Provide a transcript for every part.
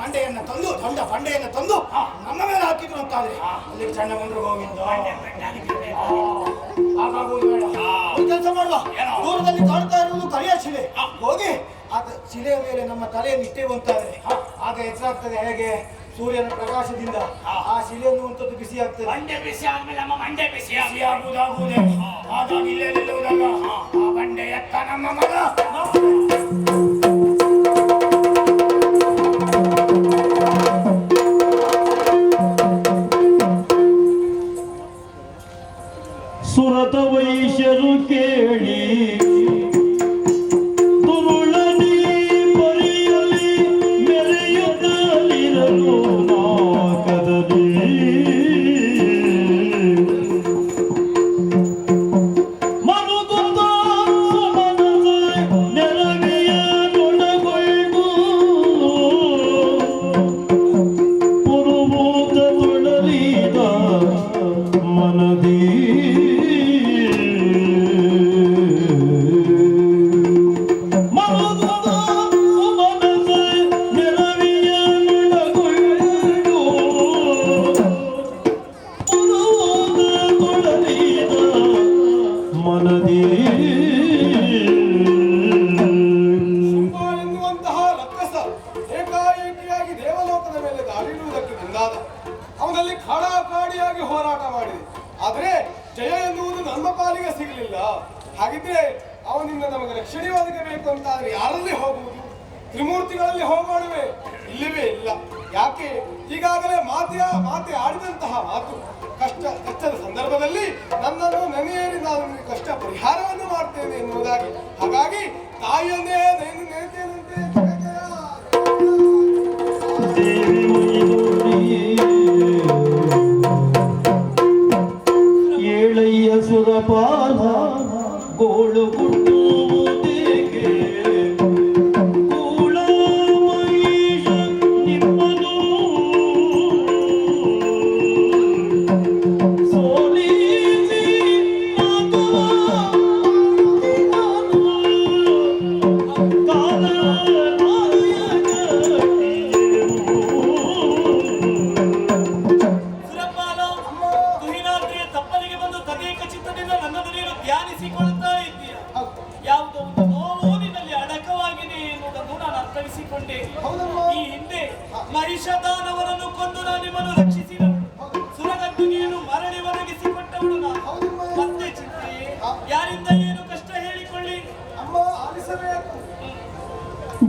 ಮಂಡೆಯನ್ನ ತಂದು ದೊಡ್ಡ ಬಂಡೆಯನ್ನ ತಂದು ನಮ್ಮ ಮೇಲೆ ಹಾಕಿದ್ರು ಅಂತಾದ್ರೆ ಅಲ್ಲಿ ಸಣ್ಣ ಬಂದ್ರು ಗೋವಿಂದ. ಕೆಲಸ ಮಾಡುವ. ಏನು? ದೂರದಲ್ಲಿ ಕಾಣ್ತಾ ಇರುವುದು ಕರಿಯ ಶಿಲೆ. ಹೋಗಿ ಆ ಶಿಲೆಯ ಮೇಲೆ ನಮ್ಮ ತಲೆಯನ್ನು ಇಟ್ಟೇವು ಅಂತಾದ್ರೆ ಆಗ ಹೆಸರಾಗ್ತದೆ ಹೇಗೆ? ಸೂರ್ಯನ ಪ್ರಕಾಶದಿಂದ. ಆ ಶಿಲೆಯನ್ನು ಅಂತದ್ದು ಬಿಸಿ ಆಗ್ತದೆ ಮಂಡೆ ಬಿಸಿ ಆದ್ಮೇಲೆ ನಮ್ಮ ಮಂಡೆ ಬಿಸಿ ಬಿಸಿ ಆಗುವುದಾಗುವುದೇ ಹಾಗಾಗಿ ಇಲ್ಲೇ ನಿಲ್ಲುವುದಲ್ಲ ಆ ಬಂಡೆ ಎತ್ತ ನಮ್ಮ ಮಗ. ಎನ್ನುವಂತಹ ರಕ್ಕಸ ಏಕಾಏಕಿಯಾಗಿ ದೇವಲೋಕದ ಮೇಲೆ ದಾಳಿಡುವುದಕ್ಕೆ ಮುಂದಾದ. ಅವನಲ್ಲಿ ಖಾಡಾಖಾಡಿಯಾಗಿ ಹೋರಾಟ ಮಾಡಿದೆ. ಆದರೆ ಜಯ ಎನ್ನುವುದು ನಮ್ಮ ಪಾಲಿಗೆ ಸಿಗಲಿಲ್ಲ. ಹಾಗಿದ್ರೆ ಅವನಿಂದ ನಮಗೆ ರಕ್ಷಣೆ ಒದಗಬೇಕು ಅಂತ ಆದರೆ ಯಾರಲ್ಲಿ ಹೋಗುವುದು? ತ್ರಿಮೂರ್ತಿಗಳಲ್ಲಿ ಹೋಗೋಣವೇ ಇಲ್ಲವೇ ಇಲ್ಲ. ಯಾಕೆ? ಈಗಾಗಲೇ ಮಾತೆಯ ಮಾತೆ ಆಡಿದಂತಹ ಮಾತು ಕಷ್ಟ ಸಂದರ್ಭದಲ್ಲಿ ನನ್ನನ್ನು ನೆನೆಯೇರಿ ನಾನು ಕಷ್ಟ ಪರಿಹಾರವನ್ನು ಮಾಡ್ತೇನೆ ಎನ್ನುವುದಾಗಿ. ಹಾಗಾಗಿ ತಾಯಿಯನ್ನೇ ನೆನೆ ನೆನೆತೇನಂತೆ ಏಳಯ್ಯ ಸುರಪಾಲ ಗೋಳು ಕುಟ್ಟುವುದೇಕೆ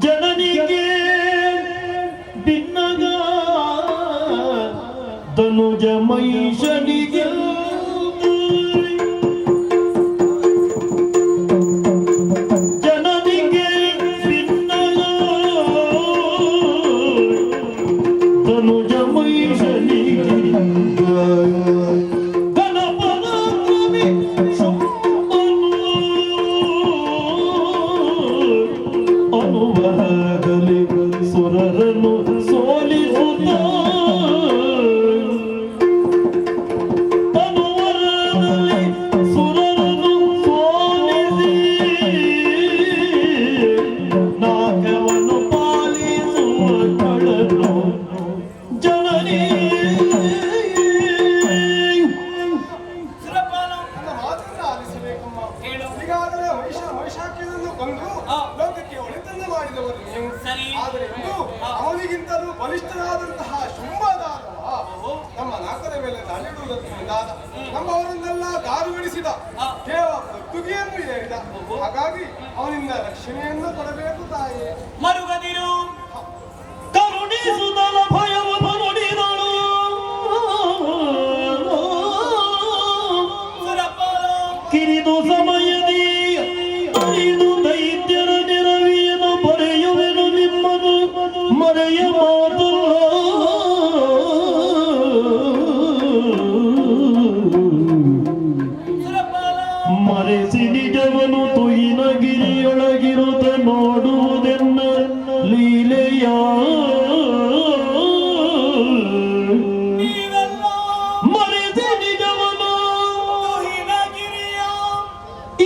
ಜನನಿಗೆ ಭಿನ್ನಗ ಧನುಜ ಮಹಿಷನಿಗೆ ಕೊಂದು ಆ. ಲೋಕಕ್ಕೆ ಒಳಿತನ್ನು ಮಾಡಿದವರು. ನೀವು. ಆದರೆ ಇಂದು ಅವನಿಗಿಂತಲೂ ಬಲಿಷ್ಠರಾದಂತಹ ಶುಂಭದಾನವ ನಮ್ಮ ನಾಲ್ಕರ ಮೇಲೆ ದಾಳಿಡುವುದಕ್ಕೆ ಮುಂದಾದ ನಮ್ಮವರನ್ನೆಲ್ಲ ದಾರುಗಳಿಸಿದ ಆ. ಕೇವಲ ತುಗಿಯನ್ನು ಏರಿದ ಹಾಗಾಗಿ ಅವನಿಂದ ರಕ್ಷಣೆಯನ್ನು ಕೊಡಬೇಕು ತಾಯಿ. ಮರುಗದಿರು. ಮರೆಸಿ ನಿಜವನು ತುಯಿನಗಿರಿಯೊಳಗಿರುತ್ತ ನೋಡುವುದೆನ್ನ ಲೀಲೆಯ. ಮರೆಸಿ ನಿಜವನು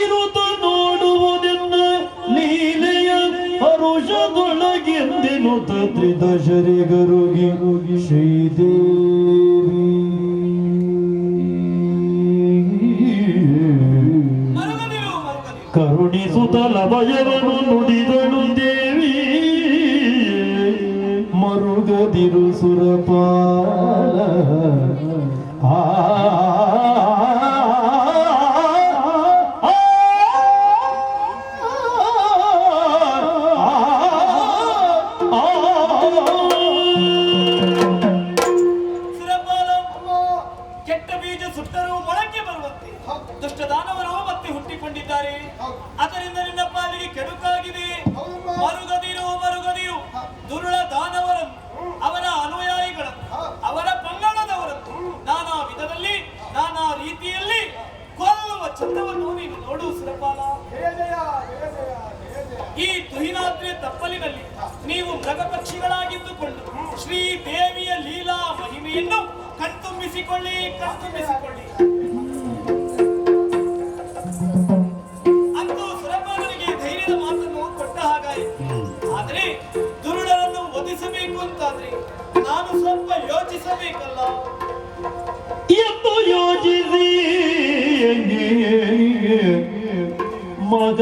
ಇರುತ್ತ ನೋಡುವುದೆನ್ನ ಲೀಲೆಯ. ಹರುಷದೊಳಗೆಂದೆನುತ ತ್ರಿದಶರಿ ಗರುಗಿ ಕರುಣಿಸುತ್ತಲ ನುಡಿದನು ದೇವಿ ಮರುಗದಿರು ಸುರಪಾಲ ಆ ಸುಟ್ಟರೂ ಮೊಳಕೆ ಬರುವಂತೆ ದುಷ್ಟ ದಾನವರು ಮತ್ತೆ ಹುಟ್ಟಿಕೊಂಡಿದ್ದಾರೆ ಅದರಿಂದ ಕೆಡುಕಾಗಿದೆ. ಮರುಗದಿರು ಮರುಗದಿರು. ದುರುಳ ದಾನವರನ್ನು ಅವರ ಅನುಯಾಯಿಗಳನ್ನು ಅವರ ಪಂಗಡದವರನ್ನು ನಾನಾ ವಿಧದಲ್ಲಿ ನಾನಾ ರೀತಿಯಲ್ಲಿ ಕೊಲ್ಲುವ ಚಂದವನ್ನು ನೀನು ನೋಡು ಸುರಪಾಲ. ಈ ತುಹಿನಾದ್ರಿಯ ತಪ್ಪಲಿನಲ್ಲಿ ನೀವು ಮೃಗ ಪಕ್ಷಿಗಳಾಗಿದ್ದುಕೊಂಡು ಶ್ರೀ ದೇವಿಯ ಲೀಲಾ ಮಹಿಮೆಯನ್ನು ಕಣ್ತುಂಬಿಸಿಕೊಳ್ಳಿ ಕಣ್ತುಂಬಿಸಿಕೊಳ್ಳಿ. ಯೋಚಿಸಬೇಕಲ್ಲ ಎಂದು ಯೋಚಿಸಿ ಮಗ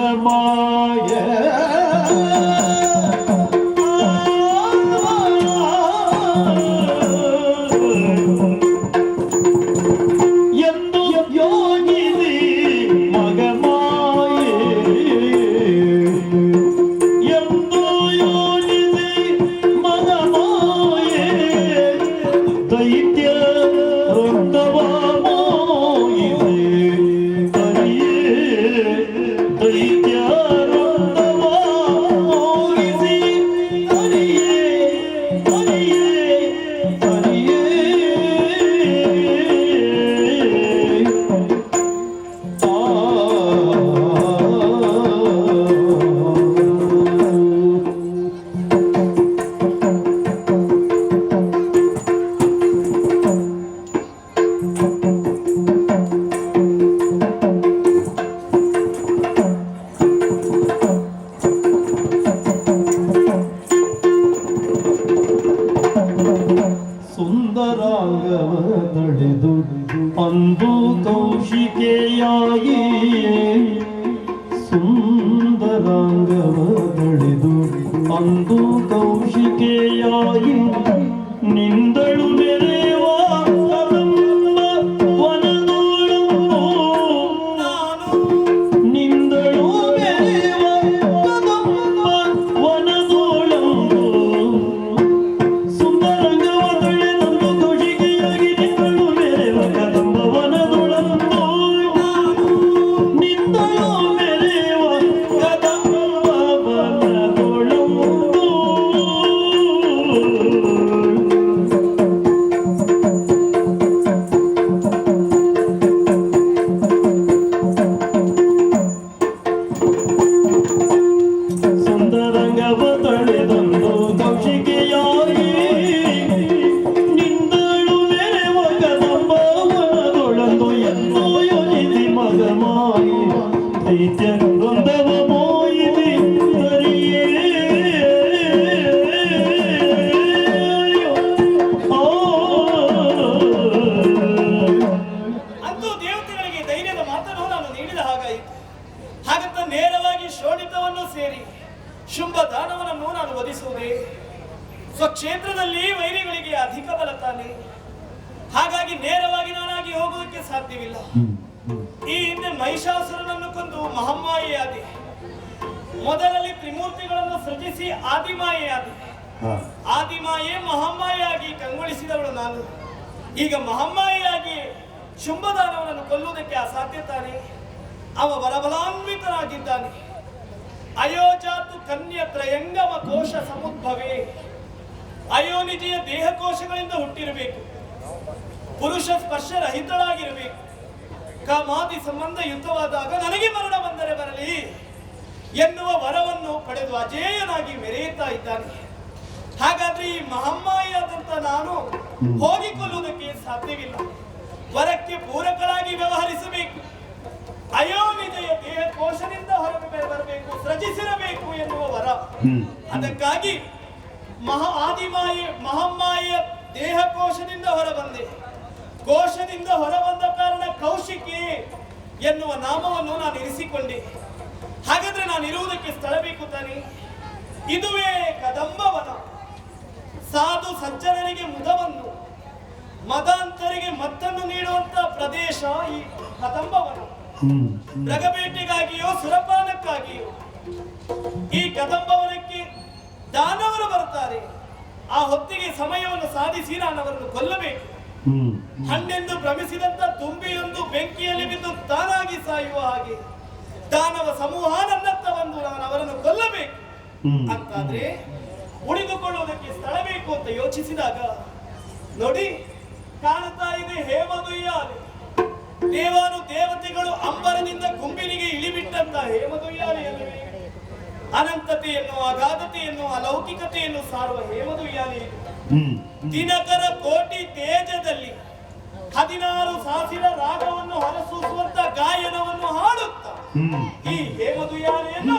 ನಿಂದಳು ಶುಂಭ ದಾನವನನ್ನು ನಾನು ವಧಿಸುವುದೇ. ಸ್ವಕ್ಷೇತ್ರದಲ್ಲಿ ವೈರಿಗಳಿಗೆ ಅಧಿಕ ಬಲ ತಾನೆ. ಹಾಗಾಗಿ ನೇರವಾಗಿ ನಾನಾಗಿ ಹೋಗುವುದಕ್ಕೆ ಸಾಧ್ಯವಿಲ್ಲ. ಈ ಹಿಂದೆ ಮಹಿಷಾಸುರನನ್ನು ಕೊಂದು ಮಹಮ್ಮಾಯಿಯಾದೆ. ಮೊದಲಲ್ಲಿ ತ್ರಿಮೂರ್ತಿಗಳನ್ನು ಸೃಜಿಸಿ ಆದಿಮಾಯೆಯಾದೆ. ಆದಿಮಾಯೇ ಮಹಮ್ಮಾಯಿಯಾಗಿ ಕಂಗೊಳಿಸಿದವಳು ನಾನು. ಈಗ ಮಹಮ್ಮಾಯಿಯಾಗಿ ಶುಂಭದಾನವನನ್ನು ಕೊಲ್ಲುವುದಕ್ಕೆ ಅಸಾಧ್ಯ ತಾನೆ? ಅವ ಬಲಬಲಾನ್ವಿತನಾಗಿದ್ದಾನೆ. ಅಯೋಜಾತು ಕನ್ಯ ತ್ರಯಂಗಮ ಕೋಶ ಸಮುದ್ಭವೇ. ಅಯೋನಿಜೆಯ ದೇಹಕೋಶಗಳಿಂದ ಹುಟ್ಟಿರಬೇಕು. ಪುರುಷ ಸ್ಪರ್ಶ ರಹಿತಳಾಗಿರಬೇಕು ಕಾಮಾದಿ ಸಂಬಂಧ ಯುದ್ಧವಾದಾಗ ನನಗೆ ಮರಣ ಬಂದರೆ ಬರಲಿ ಎನ್ನುವ ವರವನ್ನು ಪಡೆದು ಅಜೇಯನಾಗಿ ಮೆರೆಯುತ್ತಾ ಇದ್ದಾನೆ. ಹಾಗಾದ್ರೆ ಈ ಮಹಮ್ಮಾಯಿಯಾದಂತ ನಾನು ಹೋಗಿಕೊಳ್ಳುವುದಕ್ಕೆ ಸಾಧ್ಯವಿಲ್ಲ. ವರಕ್ಕೆ ಪೂರಕಳಾಗಿ ವ್ಯವಹರಿಸಬೇಕು. ಅಯೋನಿಜೆಯ ದೇಹ ಕೋಶದಿಂದ ಎನ್ನುವ ವರ ಅದಕ್ಕಾಗಿ ಮಹಾ ಆದಿಮಾಯೆ ಮಹಮ್ಮಾಯಿಯ ದೇಹಕೋಶದಿಂದ ಹೊರಬಂದೆ. ಕೋಶದಿಂದ ಹೊರಬಂದ ಕಾರಣ ಕೌಶಿಕಿ ಎನ್ನುವ ನಾಮವನ್ನು ನಾನು ಇರಿಸಿಕೊಂಡೆ. ಹಾಗಾದ್ರೆ ನಾನು ಇರುವುದಕ್ಕೆ ಸ್ಥಳ ಬೇಕು ತಾನೆ? ಇದುವೇ ಕದಂಬವನ. ಸಾಧು ಸಜ್ಜನರಿಗೆ ಮುದವನ್ನು ಮದಾಂತರಿಗೆ ಮತ್ತನ್ನು ನೀಡುವಂತ ಪ್ರದೇಶ ಈ ಕದಂಬವನ. ಹ್ಮ್. ಮೃಗಬೇಟೆಗಾಗಿಯೋ ಸುರಪಾನಕ್ಕಾಗಿಯೋ ಈ ಕದಂಬವನಕ್ಕೆ ದಾನವರು ಬರ್ತಾರೆ ಆ ಹೊತ್ತಿಗೆ ಸಮಯವನ್ನು ಸಾಧಿಸಿ ನಾನು ಅವರನ್ನು ಕೊಲ್ಲಬೇಕು. ಹಣ್ಣೆಂದು ಭ್ರಮಿಸಿದಂತ ತುಂಬಿಯೊಂದು ಬೆಂಕಿಯಲ್ಲಿ ಬಿದ್ದು ತಾನಾಗಿ ಸಾಯುವ ಹಾಗೆ ದಾನವ ಸಮೂಹ ನನ್ನತ್ತ ಬಂದು ನಾನು ಅವರನ್ನು ಕೊಲ್ಲಬೇಕು. ಅಂತಾದ್ರೆ ಉಳಿದುಕೊಳ್ಳುವುದಕ್ಕೆ ಸ್ಥಳ ಬೇಕು ಅಂತ ಯೋಚಿಸಿದಾಗ ನೋಡಿ ಕಾಣುತ್ತಾ ಇದೆ ಹೇಮದುಯ್ಯಾಲೆ ದೇವಾನು ದೇವತೆಗಳು ಅಂಬರದಿಂದ ಕುಂಬಿನಿಗೆ ಇಳಿಬಿಟ್ಟಂತ ಹೇಮದುಯ್ಯಾಲೆಯಲ್ಲವೇ ಅನಂತತೆಯನ್ನು ಅಗಾಧತೆಯನ್ನು ಅಲೌಕಿಕತೆಯನ್ನು ಸಾರುವ ಹೇಮದು ಇದು ಹ್ಮ್ ದಿನಕರ ಕೋಟಿ ತೇಜದಲ್ಲಿ ಹದಿನಾರು ಸಾವಿರ ರಾಗವನ್ನು ಹೊರಸೂಸುವಂತ ಗಾಯನವನ್ನು ಹಾಡುತ್ತ. ಈ ಹೇಮದುಯಾನೆಯನ್ನು